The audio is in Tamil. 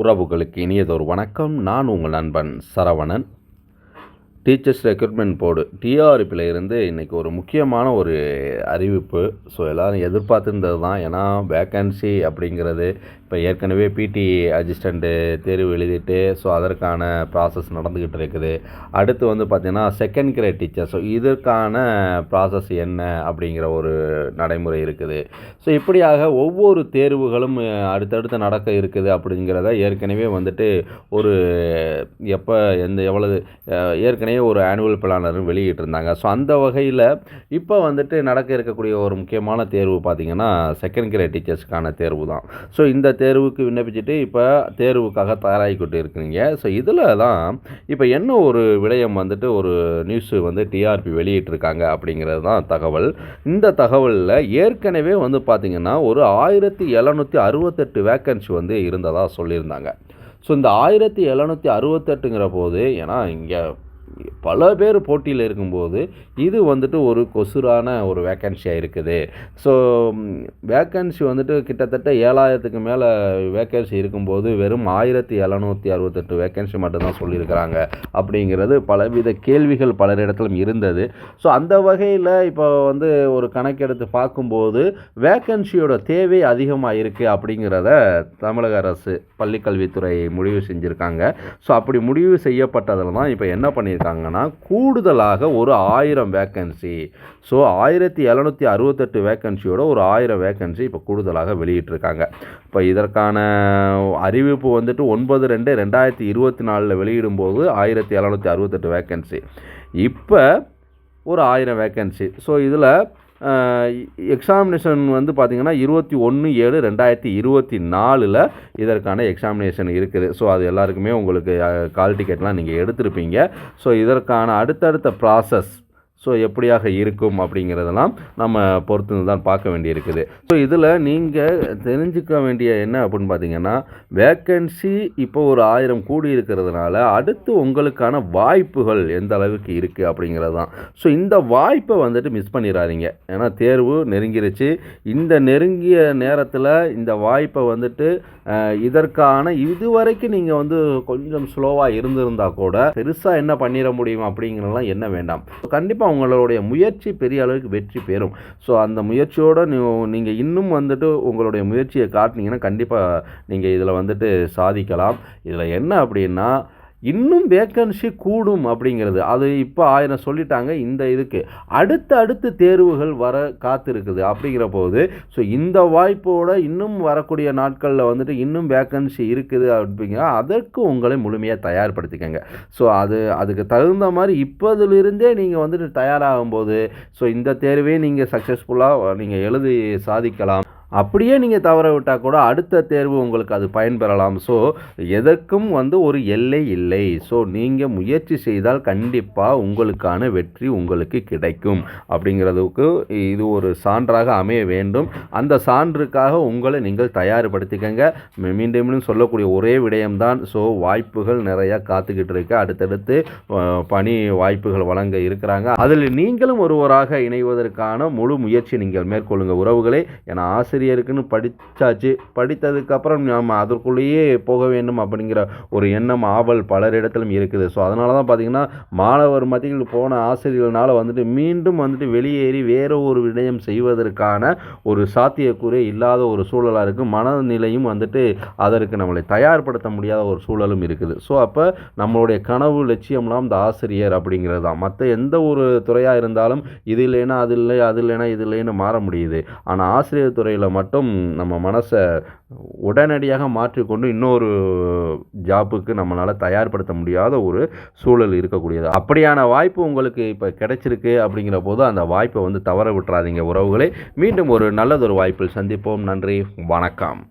உறவுகளுக்கு இனியதொரு வணக்கம். நான் உங்கள் நண்பன் சரவணன். டீச்சர்ஸ் ரெக்ரூட்மெண்ட் போர்டு டிஆர்பியில் இருந்து இன்றைக்கி ஒரு முக்கியமான ஒரு அறிவிப்பு. ஸோ எல்லோரும் எதிர்பார்த்துருந்தது தான் ஏன்னா வேக்கன்சி அப்படிங்கிறது இப்போ ஏற்கனவே பிடி அசிஸ்டண்ட்டு தேர்வு எழுதிட்டு ஸோ அதற்கான ப்ராசஸ் நடந்துக்கிட்டு இருக்குது. அடுத்து வந்து பார்த்திங்கன்னா செகண்ட் கிரேட் டீச்சர் ஸோ இதற்கான ப்ராசஸ் என்ன அப்படிங்கிற ஒரு நடைமுறை இருக்குது. ஸோ இப்படியாக ஒவ்வொரு தேர்வுகளும் அடுத்தடுத்து நடக்க இருக்குது அப்படிங்கிறத ஏற்கனவே வந்துட்டு ஒரு எப்போ எந்த எவ்வளவு ஏற்கனவே ஒரு ஆனுவல் பிளானர் வெளியிட்டிருந்தாங்க. ஸோ அந்த வகையில் இப்போ வந்துட்டு நடக்க இருக்கக்கூடிய ஒரு முக்கியமான தேர்வு பார்த்திங்கன்னா செகண்ட் கிரேட் டீச்சர்ஸ்க்கான தேர்வு தான். ஸோ இந்த தேர்வுக்கு விண்ணப்பிச்சுட்டு இப்போ தேர்வுக்காக தயாராகிக்கிட்டு இருக்கிறீங்க ஸோ இதில் தான் இப்போ என்ன ஒரு விடயம் வந்துட்டு ஒரு நியூஸ் வந்து டிஆர்பி வெளியிட்டிருக்காங்க அப்படிங்கிறது தான் தகவல். இந்த தகவலில் ஏற்கனவே வந்து பார்த்திங்கன்னா ஒரு ஆயிரத்தி எழுநூற்றி அறுபத்தெட்டு வேக்கன்சி வந்து இருந்ததாக சொல்லியிருந்தாங்க. ஸோ இந்த ஆயிரத்தி எழுநூற்றி அறுபத்தெட்டுங்கிற போது ஏன்னா இங்கே பல பேர் போட்டியில் இருக்கும்போது இது வந்துட்டு ஒரு கொசுரான ஒரு வேக்கன்சியாக இருக்குது. ஸோ வேக்கன்சி வந்துட்டு கிட்டத்தட்ட ஏழாயிரத்துக்கு மேலே வேக்கன்சி இருக்கும்போது வெறும் ஆயிரத்தி எழுநூற்றி அறுபத்தெட்டு வேக்கன்சி மட்டும்தான் சொல்லியிருக்கிறாங்க அப்படிங்கிறது பலவித கேள்விகள் பலரிடத்திலும் இருந்தது. ஸோ அந்த வகையில் இப்போ வந்து ஒரு கணக்கெடுத்து பார்க்கும்போது வேக்கன்சியோட தேவை அதிகமாக இருக்குது அப்படிங்கிறத தமிழக அரசு பள்ளிக்கல்வித்துறை முடிவு செஞ்சுருக்காங்க. ஸோ அப்படி முடிவு செய்யப்பட்டதில் தான் இப்போ என்ன பண்ணியிருக்காங்கன்னா கூடுதலாக ஒரு ஆயிரம் வேக்கன்சி ஸோ ஆயிரத்தி எழுநூற்றி அறுபத்தெட்டு வேக்கன்சியோட ஒரு ஆயிரம் வேக்கன்சி இப்போ கூடுதலாக வெளியிட்டிருக்காங்க. இப்போ இதற்கான அறிவிப்பு வந்துட்டு ஒன்பது ரெண்டு ரெண்டாயிரத்தி இருபத்தி நாலில் வெளியிடும்போது ஆயிரத்தி எழுநூற்றி அறுபத்தெட்டு வேக்கன்சி இப்போ ஒரு ஆயிரம் வேக்கன்சி ஸோ இதில் எக்ஸாமினேஷன் வந்து பார்த்திங்கன்னா இருபத்தி ஒன்று ஏழு ரெண்டாயிரத்தி இருபத்தி நாலில் இதற்கான எக்ஸாமினேஷன் இருக்குது. ஸோ அது எல்லாருக்குமே உங்களுக்கு கால் டிக்கெட்லாம் நீங்கள் எடுத்திருப்பீங்க. ஸோ இதற்கான அடுத்தடுத்த ப்ராசஸ் ஸோ எப்படியாக இருக்கும் அப்படிங்கிறதெல்லாம் நம்ம பொறுத்து தான் பார்க்க வேண்டியிருக்குது. ஸோ இதில் நீங்கள் தெரிஞ்சுக்க வேண்டிய என்ன அப்படின்னு பார்த்தீங்கன்னா வேக்கன்சி இப்போ ஒரு ஆயிரம் கூடி இருக்கிறதுனால அடுத்து உங்களுக்கான வாய்ப்புகள் எந்த அளவுக்கு இருக்குது அப்படிங்கிறது தான் ஸோ இந்த வாய்ப்பை வந்துட்டு மிஸ் பண்ணிடாதீங்க ஏன்னா தேர்வு நெருங்கிருச்சு. இந்த நெருங்கிய நேரத்தில் இந்த வாய்ப்பை வந்துட்டு இதற்கான இதுவரைக்கும் நீங்கள் வந்து கொஞ்சம் ஸ்லோவாக இருந்திருந்தால் கூட பெருசாக என்ன பண்ணிட முடியும் அப்படிங்கிறதெல்லாம் என்ன வேண்டாம். கண்டிப்பாக உங்களுடைய முயற்சி பெரிய அளவுக்கு வெற்றி பெறும். ஸோ அந்த முயற்சியோடு நீங்கள் இன்னும் வந்துட்டு உங்களுடைய முயற்சியை காட்டினீங்கன்னா கண்டிப்பாக நீங்கள் இதில் வந்துட்டு சாதிக்கலாம். இதில் என்ன அப்படின்னா இன்னும் வேக்கன்சி கூடும் அப்படிங்கிறது. அது இப்போ ஆயிரம் சொல்லிட்டாங்க இந்த இதுக்கு. அடுத்த அடுத்து தேர்வுகள் வர காத்திருக்குது அப்படிங்கிற போது ஸோ இந்த வாய்ப்போட இன்னும் வரக்கூடிய நாட்களில் வந்துட்டு இன்னும் வேக்கன்சி இருக்குது அப்படிங்கிற அதற்கு உங்களை முழுமையாக தயார்படுத்திக்கங்க. ஸோ அது அதுக்கு தகுந்த மாதிரி இப்போதிலிருந்தே நீங்கள் வந்துட்டு தயாராகும்போது ஸோ இந்த தேர்வே நீங்கள் சக்ஸஸ்ஃபுல்லாக நீங்கள் எழுதி சாதிக்கலாம். அப்படியே நீங்கள் தவற விட்டால் கூட அடுத்த தேர்வு உங்களுக்கு அது பயன்பெறலாம். ஸோ எதற்கும் வந்து ஒரு எல்லை இல்லை. ஸோ நீங்கள் முயற்சி செய்தால் கண்டிப்பாக உங்களுக்கான வெற்றி உங்களுக்கு கிடைக்கும். அப்படிங்கிறதுக்கு இது ஒரு சான்றாக அமைய வேண்டும். அந்த சான்றுக்காக உங்களை நீங்கள் தயார்படுத்திக்கங்க. மீண்டும் மீண்டும் சொல்லக்கூடிய ஒரே விடயம்தான். ஸோ வாய்ப்புகள் நிறையா காத்துக்கிட்டு இருக்கு. அடுத்தடுத்து பணி வாய்ப்புகள் வழங்க இருக்கிறாங்க. அதில் நீங்களும் ஒருவராக இணைவதற்கான முழு முயற்சி நீங்கள் மேற்கொள்ளுங்க. உறவுகளே ஆசை ஆசிரியருக்குன்னு படித்தாச்சு படித்ததுக்கப்புறம் நம்ம அதற்குள்ளேயே போக வேண்டும் அப்படிங்கிற ஒரு எண்ணம் ஆவல் பலரிடத்திலும் இருக்குது. ஸோ அதனால தான் பார்த்தீங்கன்னா மாணவர் மத்தியில் போன ஆசிரியர்களால் வந்துட்டு மீண்டும் வந்துட்டு வெளியேறி வேறு ஒரு விடயம் செய்வதற்கான ஒரு சாத்தியக்கூறே இல்லாத ஒரு சூழலாக இருக்குது மனநிலையும் வந்துட்டு அதற்கு நம்மளை தயார்படுத்த முடியாத ஒரு சூழலும் இருக்குது. ஸோ அப்போ நம்மளுடைய கனவு லட்சியம்லாம் இந்த ஆசிரியர் அப்படிங்கிறது தான் மற்ற எந்த ஒரு துறையாக இருந்தாலும் இது இல்லைன்னா அது இல்லை அது இல்லைன்னா இது இல்லைன்னு மாற முடியுது. ஆனால் ஆசிரியர் துறையில் மட்டும் நம்ம மனசை உடனடியாக மாற்றிக்கொண்டு இன்னொரு ஜாப்புக்கு நம்மளால் தயார்படுத்த முடியாத ஒரு சூழல் இருக்கக்கூடியது. அப்படியான வாய்ப்பு உங்களுக்கு இப்போ கிடைச்சிருக்கு அப்படிங்கிற போது அந்த வாய்ப்பை வந்து தவற விட்டுறாதீங்க உறவுகளை. மீண்டும் ஒரு நல்லதொரு வாய்ப்பில் சந்திப்போம். நன்றி. வணக்கம்.